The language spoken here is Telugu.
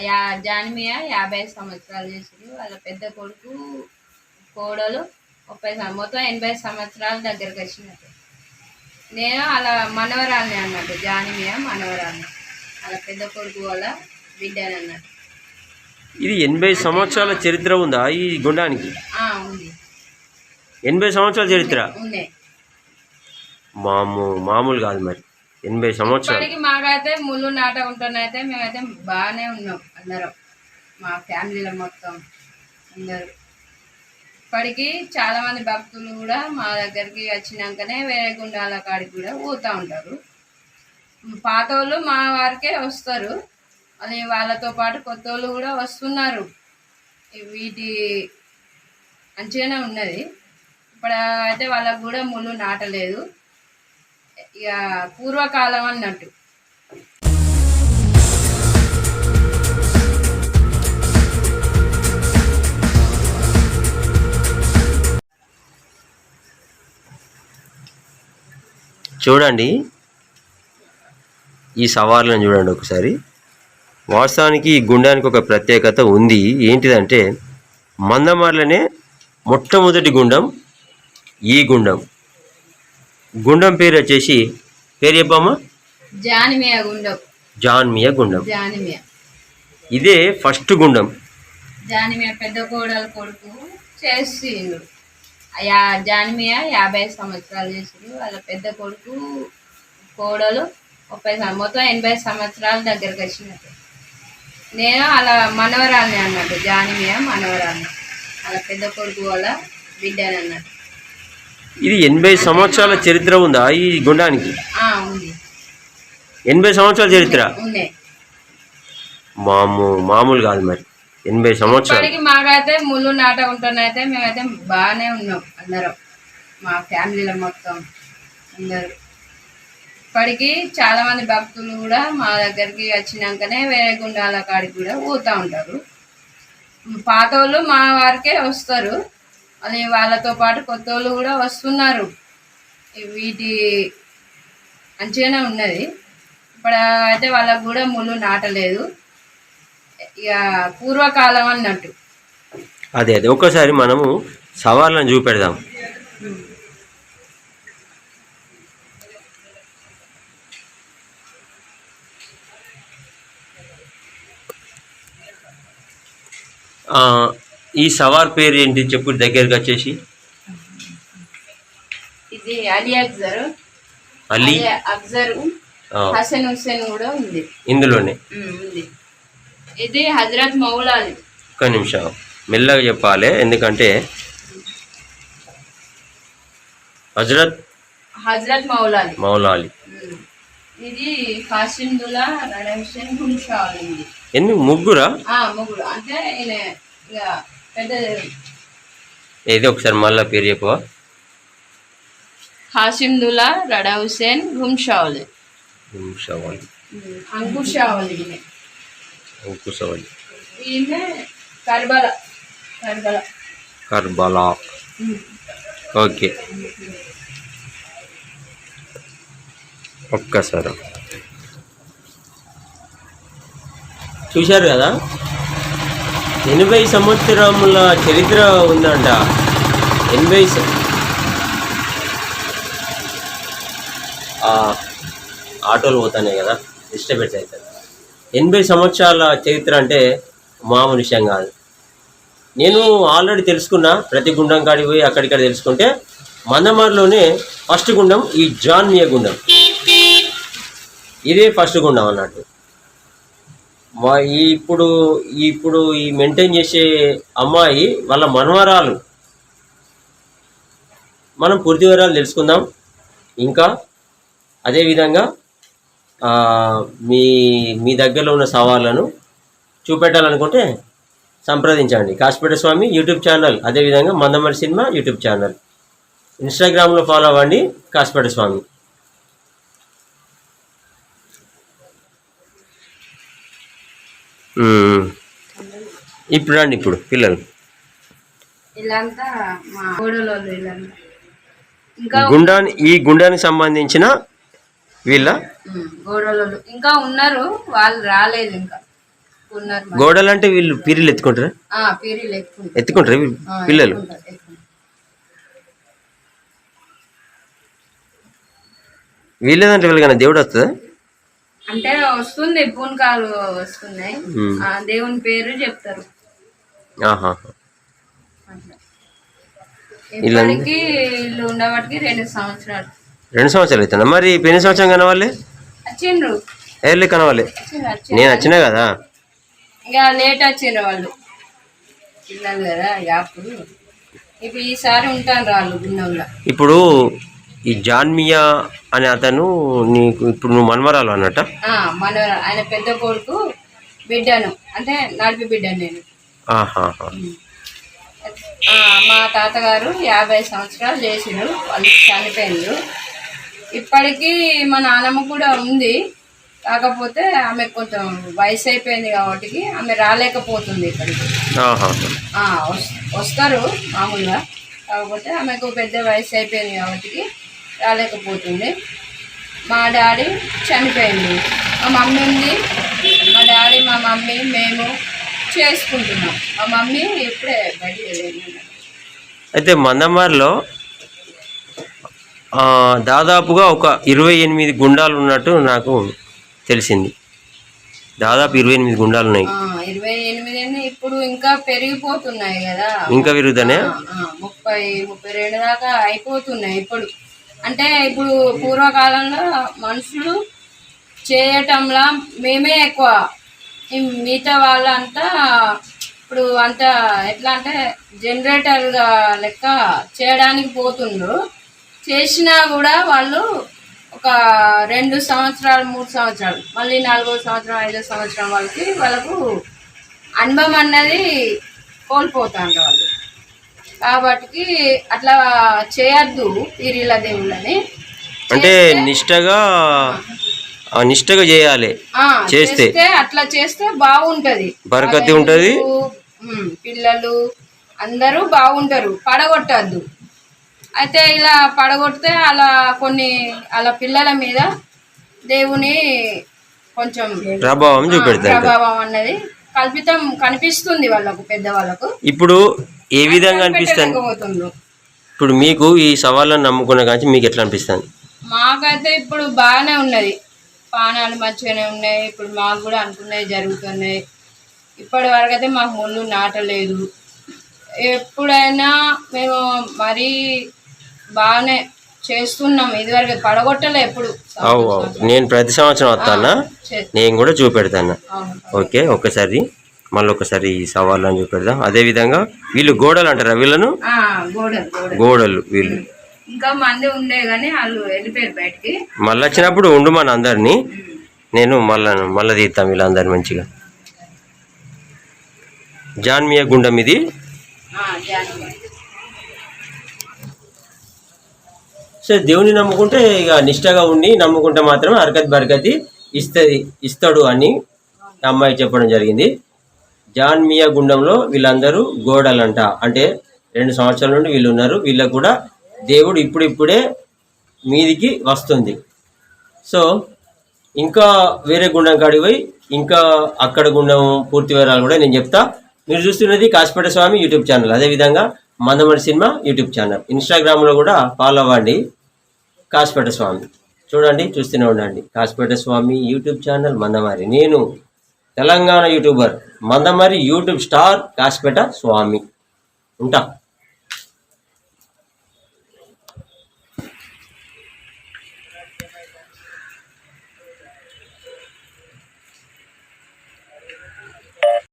యా జాన్మియ యాభై సంవత్సరాలు చేసింది వాళ్ళ పెద్ద కొడుకు కోడలు ముప్పై మొత్తం ఎనభై సంవత్సరాల దగ్గరకు వచ్చినట్టు. నేను అలా మనవరాల్ని అన్నట్టు జాన్మియ మనవరాల్ని. వాళ్ళ పెద్ద కొడుకు వాళ్ళ బిడ్డని అన్నట్టు. ఇది ఎనభై సంవత్సరాల చరిత్ర ఉందా ఈ గుండానికి? ఉంది. ఎనభై సంవత్సరాల చరిత్ర? ఉన్నాయి మాము మామూలు కాదు మరి. ఎనభై సంవత్సరాలు. ఇప్పటికి మాకైతే ముళ్ళు నాట ఉంటున్నైతే మేమైతే బాగానే ఉన్నాం అందరం. మా ఫ్యామిలీలో మొత్తం అందరూ. ఇప్పటికి చాలా మంది భక్తులు కూడా మా దగ్గరికి వచ్చినాకనే వేరే గుండాల కాడికి కూడా పోతూ ఉంటారు. పాత వాళ్ళు మా వారికే వస్తారు. అది వాళ్ళతో పాటు కొత్త వాళ్ళు కూడా వస్తున్నారు. వీటి మంచిగానే ఉన్నది. ఇప్పుడు అయితే వాళ్ళకు కూడా ముళ్ళు నాటలేదు. ఇక పూర్వకాలం అన్నట్టు. చూడండి. ఈ సవాళ్ళను చూడండి ఒకసారి. వాస్తవానికి ఈ గుండానికి ఒక ప్రత్యేకత ఉంది. ఏంటిదంటే మందమార్లనే మొట్టమొదటి గుండం ఈ గుండం. గుండం పేరు వచ్చేసి పేరు చెప్పమ్మా? జానిమియా గుండం. జాన్మియా గుండం. జానిమియా ఇదే ఫస్ట్ గుండం. జానిమియా పెద్ద కోడలు కొడుకు చేసిండు. యా జానిమియా యాభై సంవత్సరాలు చేసిండు. వాళ్ళ పెద్ద కొడుకు కోడలు ముప్పై మొత్తం ఎనభై సంవత్సరాల దగ్గరకు వచ్చినట్టు. నేను అలా మనవరాల్ని అన్నట్టు జానిమియా మనవరాల్ని. వాళ్ళ పెద్ద కొడుకు వాళ్ళ బిడ్డని అన్నట్టు. ఇది ఎనభై సంవత్సరాల చరిత్ర ఉందా ఈ గుండానికి? ఎనభై సంవత్సరాల చరిత్ర? మాము మామూలు కాదు మరి. ఎనభై సంవత్సరాలు. మాకైతే ముళ్ళు నాట ఉంటున్నైతే మేమైతే బాగానే ఉన్నాం అందరం. మా ఫ్యామిలీలో మొత్తం అందరూ. ఇప్పటికి చాలా మంది భక్తులు కూడా మా దగ్గరికి వచ్చినాకనే వేరే గుండాల కాడికి కూడా పోతూ ఉంటారు. పాత వాళ్ళు మా వారికే వస్తారు. అది వాళ్ళతో పాటు కొత్త వాళ్ళు కూడా వస్తున్నారు. వీటి మంచిగానే ఉన్నది. ఇప్పుడు అయితే వాళ్ళకు కూడా ముళ్ళు నాటలేదు. ఇక పూర్వకాలం అన్నట్టు. అదే అదే. ఒక్కసారి మనము సవాళ్ళను చూపెడదాం. ఆ, ఈ సవార్ పేరు ఏంటి చెప్పు దగ్గరికి వచ్చేసి. ఇది అలీ అక్జర్. అలీ? అక్జర్ హసన్ హుస్సేన్ కూడా ఉంది. ఇందులోనే? ఉంది. ఇది హజరత్ మౌలాలి ఒక్క నిమిషం. మెల్లగా చెప్పాలి ఎందుకంటే హజరత్ హజరత్ మౌలాలి మౌలాలి. ఇది కాసిందులా హున్షా ఉంది. ఎందుకు ముగ్గురా? ముగ్గురు. అంటే ఇక ఏదో ఒకసారి మళ్ళా పేరు చెప్పవా హాసిమ్దుల్లా రడా హుస్సేన్ గుమ్షావలి నిమిషావాలి అంకుషావలి కర్బల కర్బల. కర్బలా. ఓకే. ఒక్కసారి. చూశారు కదా? ఎనభై సంవత్సరముల చరిత్ర ఉందంట. ఎనభై ఆటోలు పోతానే కదా డిస్టర్బెన్స్ అవుతుంది. ఎనభై సంవత్సరాల చరిత్ర అంటే మామూలు విషయం కాదు. నేను ఆల్రెడీ తెలుసుకున్నా ప్రతి గుండం కాడికి పోయి అక్కడిక్కడ తెలుసుకుంటే మందమారిలోనే ఫస్ట్ గుండం ఈ జాన్మియ గుండం. ఇదే ఫస్ట్ గుండం అన్నట్టు. మా ఈ ఇప్పుడు ఇప్పుడు ఈ మెయింటైన్ చేసే అమ్మాయి వాళ్ళ మనవరాలు. మనం పూర్తి వివరాలు తెలుసుకుందాం. ఇంకా అదేవిధంగా మీ మీ దగ్గరలో ఉన్న సవాళ్ళను చూపెట్టాలనుకుంటే సంప్రదించండి. కాశపేట స్వామి యూట్యూబ్ ఛానల్ అదేవిధంగా మందమరి సినిమా యూట్యూబ్ ఛానల్. ఇన్స్టాగ్రామ్లో ఫాలో అవ్వండి కాశపేట స్వామి. ఇప్పుడు రండి ఇప్పుడు పిల్లలు. గుండాన్ని ఈ గుండానికి సంబంధించిన వీళ్ళ? ఇంకా ఉన్నారు వాళ్ళు రాలేదు ఇంకా. గోడలు అంటే వీళ్ళు పీరీలు ఎత్తుకుంటారా? ఎత్తుకుంటారు. పిల్లలు. వీళ్ళేదంటే వీళ్ళకన్నా దేవుడు వస్తుందా? అంటే వస్తుంది పూనకాలు వస్తున్నాయి దేవుని పేరు చెప్తారు. ఇప్పటికి ఇల్లు ఉండబట్టి రెండు సంవత్సరాలు. రెండు సంవత్సరాలు అవుతుందా? మరి పెళ్ళి సంవత్సరం కనవాలి? వచ్చిండ్రు. ఎర్లీ కనవాలి. నేను వచ్చినా కదా? ఇక లేట్ వచ్చిండ్రు వాళ్ళు. పిల్లలు కదా ఇక అప్పుడు. ఇప్పుడు ఈసారి ఉంటాను వాళ్ళు గుండంలో ఇప్పుడు ఈ జాన్మియా అనే అతను నీకు ఇప్పుడు నువ్వు మన్మరాలు అన్నట్ట? ఆ, మన ఆయన పెద్ద కొడుకు బిడ్డను. అంటే నడిపి బిడ్డను నేను. మా తాతగారు యాభై సంవత్సరాలు చేసిండ్రు. వాళ్ళు చనిపోయిండ్రు. ఇప్పటికీ మా నాన్నమ్మ కూడా ఉంది. కాకపోతే ఆమె కొంచెం వయసు అయిపోయింది కాబట్టి ఆమె రాలేకపోతుంది ఇక్కడికి. వస్తారు మామూలుగా. కాకపోతే ఆమెకు పెద్ద వయసు అయిపోయింది కాబట్టి రాలేకపోతుంది. మా డాడీ చనిపోయింది. మా మమ్మీ ఉంది. మా డాడీ మా మమ్మీ మేము చేసుకుంటున్నాం. మా మమ్మీ ఇప్పుడే బయటికి వెళ్ళింది అయితే మందమారిలో దాదాపుగా ఒక ఇరవై ఎనిమిది గుండాలు ఉన్నట్టు నాకు తెలిసింది. దాదాపు ఇరవై ఎనిమిది గుండాలు ఉన్నాయి. ఇరవై ఎనిమిది ఇప్పుడు ఇంకా పెరిగిపోతున్నాయి కదా. ఇంకా ఆ, ముప్పై ముప్పై రెండు దాకా అయిపోతున్నాయి ఇప్పుడు. అంటే ఇప్పుడు పూర్వకాలంలో మనుషులు చేయటంలా మేమే ఎక్కువ. మిగతా వాళ్ళంతా ఇప్పుడు అంతా ఎట్లా అంటే జనరేటర్గా లెక్క చేయడానికి పోతుండ్రు. చేసినా కూడా వాళ్ళు ఒక రెండు సంవత్సరాలు మూడు సంవత్సరాలు మళ్ళీ నాలుగో సంవత్సరం ఐదో సంవత్సరం వాళ్ళకి వాళ్ళకు అనుభవం అన్నది కోల్పోతాండ్రు వాళ్ళు. కాబట్టి అట్లా చేయొద్దు పీరీల దేవుళ్ళని. అంటే నిష్టగా నిష్టగా చేయాలి. చేస్తే. అట్లా చేస్తే బాగుంటది. బరకతి ఉంటది. పిల్లలు అందరూ బాగుంటారు పడగొట్టద్దు. అయితే ఇలా పడగొడితే అలా కొన్ని అలా పిల్లల మీద దేవుని కొంచెం ప్రభావం చూపెడతారు ప్రభావం అన్నది కల్పితం కనిపిస్తుంది వాళ్ళకు పెద్దవాళ్ళకు. ఇప్పుడు ఏ విధంగా అనిపిస్తుంది ఇప్పుడు మీకు ఈ సవాళ్ళను నమ్ముకున్న కానీ మీకు ఎట్లా అనిపిస్తుంది మాకైతే ఇప్పుడు బాగానే ఉన్నది. పానాలు మంచిగానే ఉన్నాయి. ఇప్పుడు మాకు కూడా అనుకున్నవి జరుగుతున్నాయి. ఇప్పటి వరకు అయితే మాకు ముళ్ళు నాటలేదు ఎప్పుడైనా మేము మరీ బాగానే చేస్తున్నాం. ఇదివరకు పడగొట్టలే ఎప్పుడు. నేను ప్రతి సంవత్సరం వస్తానా? నేను కూడా చూపెడతాను. ఓకే ఒక్కసారి. మళ్ళీ ఒకసారి ఈ సవాళ్ళని చూపెడదాం అదే విధంగా వీళ్ళు గోడలు అంటారా? వీళ్ళను? గోడలు వీళ్ళు. ఇంకా మంది ఉండే కానీ వాళ్ళు వెళ్ళిపోయారు బయటికి. మళ్ళీ వచ్చినప్పుడు ఉండు మన అందరినీ. నేను మళ్ళా మళ్ళీ తీస్తాం వీళ్ళందరినీ మంచిగా. జాన్మియా గుండం ఇది. ఆ, జానకి. సో దేవుని నమ్ముకుంటే ఇక నిష్టగా ఉండి నమ్ముకుంటే మాత్రమే హరకత్ బరకతి ఇస్తుంది ఇస్తాడు అని అమ్మాయి చెప్పడం జరిగింది. జాన్మియా గుండంలో వీళ్ళందరూ గోడలంట. అంటే రెండు సంవత్సరాల నుండి వీళ్ళు ఉన్నారు. వీళ్ళకు కూడా దేవుడు ఇప్పుడిప్పుడే మీదికి వస్తుంది. సో ఇంకా వేరే గుండం కాడికి పోయి ఇంకా అక్కడ గుండం పూర్తి వివరాలు కూడా నేను చెప్తా. మీరు చూస్తున్నది కాసిపేట స్వామి యూట్యూబ్ ఛానల్. అదేవిధంగా మందమడి సినిమా యూట్యూబ్ ఛానల్. ఇన్స్టాగ్రామ్లో కూడా ఫాలో అవ్వండి. కాసిపేట స్వామి. చూడండి చూస్తూనే ఉండండి. Kasipet Swami YouTube channel Mandamarri. నేను Telangana YouTuber Mandamarri YouTube star Kasipet Swami. ఉంటా.